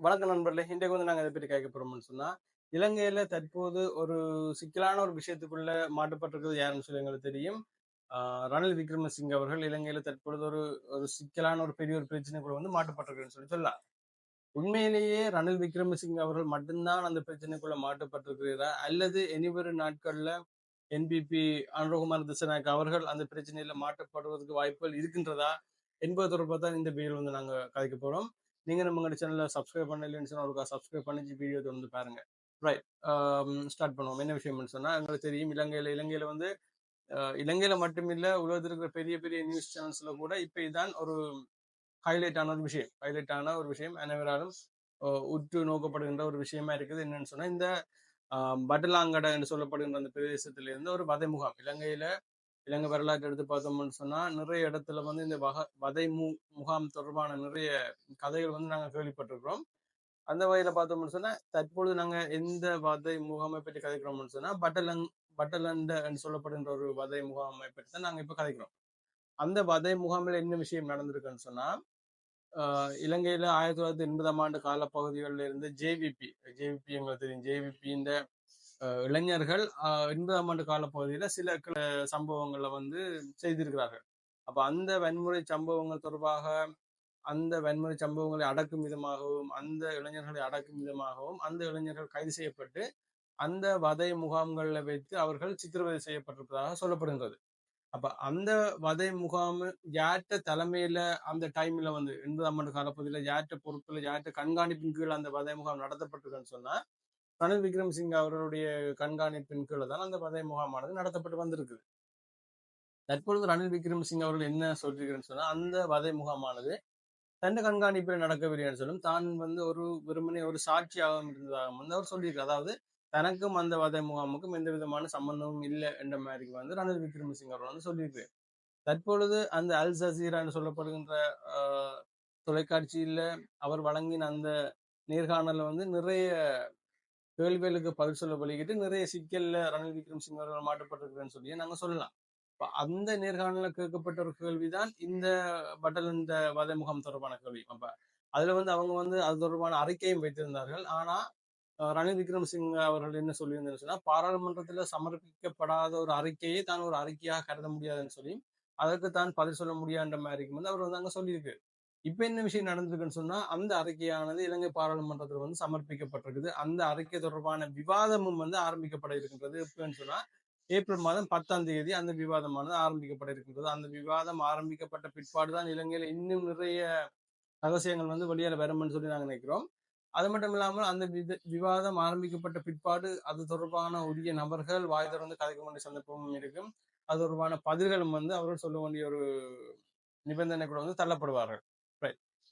வணக்கம் நண்பர்களே இன்றைக்கு வந்து நாங்க இதை பற்றி கேட்க போறோம்னு சொன்னா இலங்கையில தற்போது ஒரு சிக்கலான ஒரு விஷயத்துக்குள்ள மாட்டுப்பட்டிருக்கிறது யாருன்னு சொல்லி எங்களுக்கு தெரியும். ஆஹ் ரணில் விக்ரமசிங்க அவர்கள் இலங்கையில தற்பொழுது ஒரு ஒரு சிக்கலான ஒரு பெரிய ஒரு பிரச்சனைக்குள்ள வந்து மாட்டுப்பட்டிருக்குன்னு சொல்லி சொல்லலாம். உண்மையிலேயே ரணில் விக்ரமசிங்க அவர்கள் மட்டும்தான் அந்த பிரச்சனைக்குள்ள மாட்டுப்பட்டிருக்கிறதா அல்லது இனிவரும் நாட்கள்ல என்பிபி அனுரகுமார் திசநாயக் அவர்கள் அந்த பிரச்சனையில மாட்டப்படுவதற்கு வாய்ப்புகள் இருக்கின்றதா என்பது தொடர்பாக தான் இந்த வீடியோ வந்து நாங்க கதைக்க போகிறோம் நீங்கள் நம்ம சேனலில் சப்ஸ்கிரைப் பண்ணலன்னு சொன்னால் அவருக்கு சப்ஸ்கிரைப் பண்ணி வீடியோ தொடர்ந்து பாருங்க. ரைட் ஸ்டார்ட் பண்ணுவோம். என்ன விஷயம்னு சொன்னால் எங்களுக்கு தெரியும் இலங்கையில் இலங்கையில் வந்து இலங்கையில் மட்டுமில்லை உலகத்தில் இருக்கிற பெரிய பெரிய நியூஸ் சேனல்ஸில் கூட இப்போ இதுதான் ஒரு ஹைலைட் ஆன ஒரு விஷயம். ஹைலைட் ஆன ஒரு விஷயம். அனைவராலும் உற்று நோக்கப்படுகின்ற ஒரு விஷயமா இருக்குது. என்னன்னு சொன்னால் இந்த பட்டலாங்கடை என்று சொல்லப்படுகின்ற அந்த பிரதேசத்திலிருந்து ஒரு வதை முகாம் இலங்கையில் இலங்கை வரலாற்று எடுத்து பார்த்தோம்னு சொன்னா நிறைய இடத்துல வந்து இந்த வக வதை மு முகாம் தொடர்பான நிறைய கதைகள் வந்து நாங்கள் கேள்விப்பட்டிருக்கிறோம். அந்த வகையில பார்த்தோம்னு சொன்னா தற்பொழுது நாங்கள் எந்த வதை முகாமை பற்றி கதைக்கிறோம்னு சொன்னா பட்டலங் பட்டலண்ட என்று சொல்லப்படுகின்ற ஒரு வதை முகாமை பற்றி தான் நாங்கள் இப்போ கதைக்கிறோம். அந்த வதை முகாமில் என்ன விஷயம் நடந்திருக்குன்னு சொன்னா இலங்கையில் இலங்கையில ஆயிரத்தி தொள்ளாயிரத்தி எண்பதாம் ஆண்டு காலப்பகுதிகளில் இருந்து ஜேவிபி ஜேவிபி எங்களுக்கு தெரியும். ஜேவிபி இந்த இளைஞர்கள் ஆஹ், எண்பதாம் ஆண்டு காலப்பகுதியில சில சம்பவங்களை வந்து செய்திருக்கிறார்கள். அப்ப அந்த வன்முறை சம்பவங்கள் தொடர்பாக அந்த வன்முறை சம்பவங்களை அடக்கும் விதமாகவும் அந்த இளைஞர்களை அடக்கும் விதமாகவும் அந்த இளைஞர்கள் கைது செய்யப்பட்டு அந்த வதை முகாம்களில் வைத்து அவர்கள் சித்திரவதை செய்யப்பட்டிருப்பதாக சொல்லப்படுகின்றது. அப்ப அந்த வதை முகாம் யார்கிட்ட தலைமையில அந்த டைம்ல வந்து எண்பதாம் ஆண்டு காலப்பகுதியில யார்கிட்ட பொறுப்புல யார்கிட்ட கண்காணிப்பின் கீழ் அந்த வதை முகாம் நடத்தப்பட்டிருக்குன்னு சொன்னா ரணில் விக்ரமசிங்க அவர்களுடைய கண்காணிப்பின் கீழே தான் அந்த வதை முகாமானது நடத்தப்பட்டு வந்திருக்கு. தற்பொழுது ரணில் விக்ரமசிங்க அவர்கள் என்ன சொல்லியிருக்கிறேன்னு சொன்னா அந்த வதை முகாமானது தன் கண்காணிப்பில் நடக்கவில்லைன்னு சொல்லும். தான் வந்து ஒரு வெறுமனே ஒரு சாட்சியாக இருந்ததாக வந்து அவர் சொல்லியிருக்கார். அதாவது தனக்கும் அந்த வதை முகாமுக்கும் எந்த விதமான சம்பந்தமும் இல்லை என்ற மாதிரி வந்து ரணில் விக்ரமசிங்க அவர்கள் வந்து சொல்லியிருக்கு தற்பொழுது அந்த அல் ஜசீரா என்று சொல்லப்படுகின்ற ஆஹ், தொலைக்காட்சியில அவர் வழங்கின அந்த நேர்காணல்ல வந்து நிறைய கேள்விகளுக்கு பதில் சொல்ல வழிகிட்டு நிறைய சிக்கல்ல ரணில் விக்ரமசிங்க அவர்கள் மாட்டப்பட்டிருக்கிறேன்னு சொல்லி நாங்க சொல்லலாம். இப்ப அந்த நேர்காணல கேட்கப்பட்ட ஒரு கேள்விதான் இந்த பட்டல் இந்த வதை முகாம் தொடர்பான கேள்வி. அப்ப அதுல வந்து அவங்க வந்து அது தொடர்பான அறிக்கையும் வைத்திருந்தார்கள். ஆனா ரணில் ரணில் விக்ரமசிங்க அவர்கள் என்ன சொல்லியிருந்தேன்னு சொன்னா பாராளுமன்றத்துல சமர்ப்பிக்கப்படாத ஒரு அறிக்கையை தான் ஒரு அறிக்கையாக கருத முடியாதுன்னு சொல்லி அதற்கு தான் பதில் சொல்ல முடியாதுன்ற மாதிரி வந்து அவர் வந்து அங்க சொல்லியிருக்கு. இப்ப என்ன விஷயம் நடந்திருக்குன்னு சொன்னா அந்த அறிக்கையானது இலங்கை பாராளுமன்றத்தில் வந்து சமர்ப்பிக்கப்பட்டிருக்குது. அந்த அறிக்கை தொடர்பான விவாதமும் வந்து ஆரம்பிக்கப்பட இருக்கின்றது. எப்படின்னு சொன்னா ஏப்ரல் மாதம் பத்தாம் தேதி அந்த விவாதமானது ஆரம்பிக்கப்பட இருக்கின்றது. அந்த விவாதம் ஆரம்பிக்கப்பட்ட பிற்பாடுதான் இலங்கையில இன்னும் நிறைய ரகசியங்கள் வந்து வெளியேற வரும்னு சொல்லி நாங்கள் நினைக்கிறோம். அது மட்டும் இல்லாமல் அந்த விவாதம் ஆரம்பிக்கப்பட்ட பிற்பாடு அது தொடர்பான உரிய நபர்கள் வாய் திறந்து கதைக்க வேண்டிய சந்தர்ப்பமும் இருக்கும். அது தொடர்பான பதில்களும் வந்து அவர்கள் சொல்ல வேண்டிய ஒரு நிபந்தனை கூட வந்து தள்ளப்படுவார்கள்.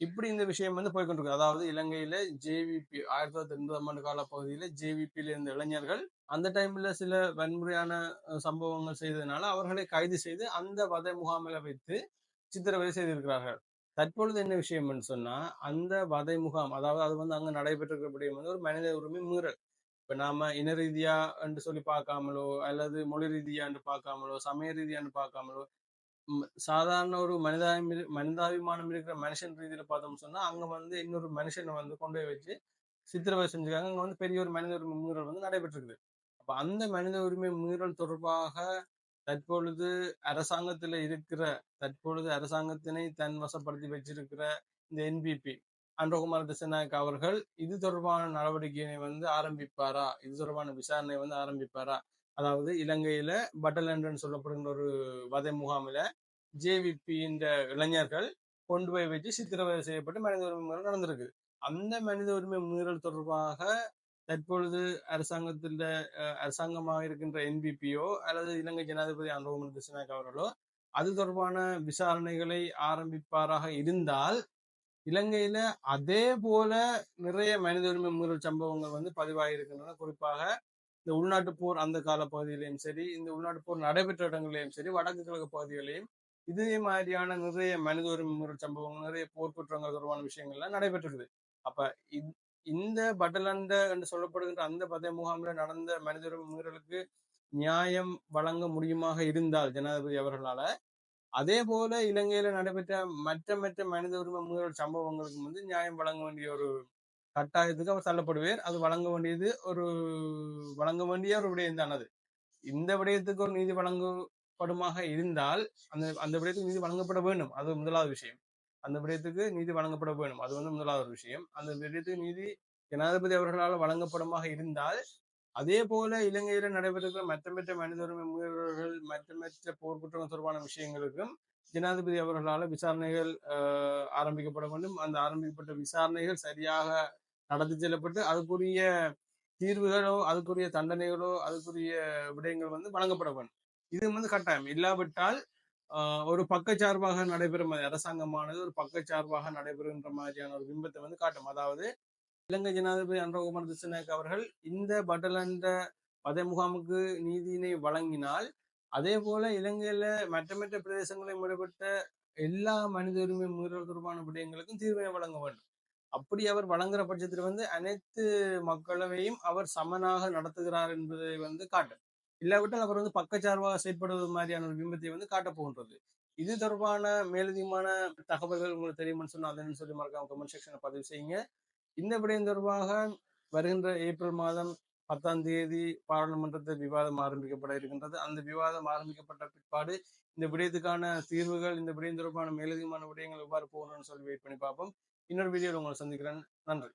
இப்படி இந்த விஷயம் வந்து போய்கொண்டிருக்கு அதாவது இலங்கையில ஜேவிபி ஆயிரத்தி தொள்ளாயிரத்தி எண்பதாம் ஆண்டு கால பகுதியில ஜேவிபியில இருந்த இளைஞர்கள் அந்த டைம்ல சில வன்முறையான சம்பவங்கள் செய்ததுனால அவர்களை கைது செய்து அந்த வதை முகாமில வைத்து சித்திரவதை செய்திருக்கிறார்கள். தற்பொழுது என்ன விஷயம்னு சொன்னா அந்த வதை முகாம் அதாவது அது வந்து அங்க நடைபெற்றிருக்கக்கூடிய வந்து ஒரு மனித உரிமை மீறல். இப்ப நாம இன ரீதியா என்று சொல்லி பார்க்காமலோ அல்லது மொழி ரீதியா என்று பார்க்காமலோ சமய ரீதியான்னு பார்க்காமலோ சாதாரண ஒரு மனிதாபி மனிதாபிமானம் இருக்கிற மனுஷன் ரீதியில பார்த்தோம்னு சொன்னா அங்க வந்து இன்னொரு மனுஷனை வந்து கொண்டு போய் வச்சு சித்திரவதை செஞ்சுருக்காங்க. அங்க வந்து பெரிய ஒரு மனித உரிமை மீறல் வந்து நடைபெற்றிருக்குது. அப்ப அந்த மனித உரிமை மீறல் தொடர்பாக தற்பொழுது அரசாங்கத்துல இருக்கிற தற்பொழுது அரசாங்கத்தினை தன் வசப்படுத்தி வச்சிருக்கிற இந்த என்பிபி அன்றகுமார் திசநாயக் அவர்கள் இது தொடர்பான நடவடிக்கையினை வந்து ஆரம்பிப்பாரா? இது தொடர்பான விசாரணை வந்து ஆரம்பிப்பாரா? அதாவது இலங்கையில பட்டலண்டன் சொல்லப்படுகின்ற ஒரு வதை முகாமில ஜேவிபி இந்த இளைஞர்கள் கொண்டு போய் வச்சு சித்திரவதை செய்யப்பட்டு மனித உரிமை நடந்திருக்கு. அந்த மனித உரிமை மீறல் தொடர்பாக தற்பொழுது அரசாங்கத்தில் அரசாங்கமாக இருக்கின்ற என்பிபியோ அல்லது இலங்கை ஜனாதிபதி அனுபவம் திசநாயக் அவர்களோ அது தொடர்பான விசாரணைகளை ஆரம்பிப்பாராக இருந்தால் இலங்கையில அதே போல நிறைய மனித உரிமை மீறல் சம்பவங்கள் வந்து பதிவாகியிருக்கின்றன. குறிப்பாக இந்த உள்நாட்டு போர் அந்த கால பகுதியிலையும் சரி இந்த உள்நாட்டு போர் நடைபெற்ற இடங்களிலும் சரி வடக்கு கிழக்கு பகுதிகளிலும் இதே மாதிரியான நிறைய மனித உரிமை சம்பவங்கள் நிறைய போர் குற்றங்கள் தொடர்பான விஷயங்கள்லாம் நடைபெற்றிருக்குது. அப்ப இந்த- இந்த பட்டலண்ட என்று சொல்லப்படுகின்ற அந்த பதவி முகாமில் நடந்த மனித உரிமை மீறலுக்கு நியாயம் வழங்க முடியுமாக இருந்தால் ஜனாதிபதி அவர்களால அதே போல இலங்கையில நடைபெற்ற மற்ற மற்ற மனித உரிமை மீறல் சம்பவங்களுக்கு வந்து நியாயம் வழங்க வேண்டிய ஒரு கட்டாயத்துக்கு அவர் தள்ளப்படுவார். அது வழங்க வேண்டியது ஒரு வழங்க வேண்டிய ஒரு விடயம் தான் அது. இந்த விடயத்துக்கு ஒரு நீதி வழங்கப்படுமாக இருந்தால் அந்த அந்த விடயத்துக்கு நீதி வழங்கப்பட வேண்டும். அது முதலாவது விஷயம். அந்த விடயத்துக்கு நீதி வழங்கப்பட வேண்டும். அது வந்து முதலாவது ஒரு விஷயம். அந்த விடயத்துக்கு நீதி ஜனாதிபதி அவர்களால் வழங்கப்படுமாக இருந்தால் அதே போல இலங்கையில நடைபெறுகிற மற்றமற்ற மனித உரிமை மீறல்கள் மற்ற மற்ற போர்க்குற்றம் தொடர்பான விஷயங்களுக்கும் ஜனாதிபதி அவர்களால் விசாரணைகள் ஆஹ், ஆரம்பிக்கப்பட வேண்டும். அந்த ஆரம்பிக்கப்பட்ட விசாரணைகள் சரியாக நடத்தி செல்லப்பட்டு அதுக்குரிய தீர்வுகளோ அதுக்குரிய தண்டனைகளோ அதுக்குரிய விடயங்கள் வந்து வழங்கப்பட வேண்டும் இது வந்து கட்டாயம். இல்லாவிட்டால் ஆஹ், ஒரு பக்கச்சார்பாக நடைபெறும் அரசாங்கமானது ஒரு பக்கச்சார்பாக நடைபெறுகின்ற மாதிரியான ஒரு பிம்பத்தை வந்து காட்டும். அதாவது இலங்கை ஜனாதிபதி அன்றகுமார் திசுநாயக் அவர்கள் இந்த பட்டலண்ட பதை முகாமுக்கு நீதியினை வழங்கினால் அதே போல இலங்கையில மற்ற மற்ற பிரதேசங்களில் ஈடுபட்ட எல்லா மனித உரிமை மீறல் தொடர்பான விடயங்களுக்கும் தீர்வை வழங்க வேண்டும். அப்படி அவர் வழங்குற பட்சத்தில் வந்து அனைத்து மக்களவையும் அவர் சமனாக நடத்துகிறார் என்பதை வந்து காட்டும் இல்லாவிட்டால் அவர் வந்து பக்கச்சார்பாக செயற்படுவது மாதிரியான ஒரு பிம்பத்தை வந்து காட்டப் போகின்றது. இது தொடர்பான மேலதிகமான தகவல்கள் உங்களுக்கு தெரியும்னு சொன்னா அதுன்னு சொல்லி மறக்காம கமெண்ட் செக்ஷனை பதிவு செய்யுங்க. இந்த விடயம் தொடர்பாக வருகின்ற ஏப்ரல் மாதம் பத்தாம் தேதி பாராளுமன்றத்தில் விவாதம் ஆரம்பிக்கப்பட இருக்கின்றது. அந்த விவாதம் ஆரம்பிக்கப்பட்ட பிற்பாடு இந்த விடயத்துக்கான தீர்வுகள் இந்த விடயம் தொடர்பான மேலதிகமான விடயங்கள் எவ்வாறு போகணும்னு சொல்லி வெயிட் பண்ணி பார்ப்போம். இன்னொரு வீடியோவில் உங்களை சந்திக்கிறேன். நன்றி.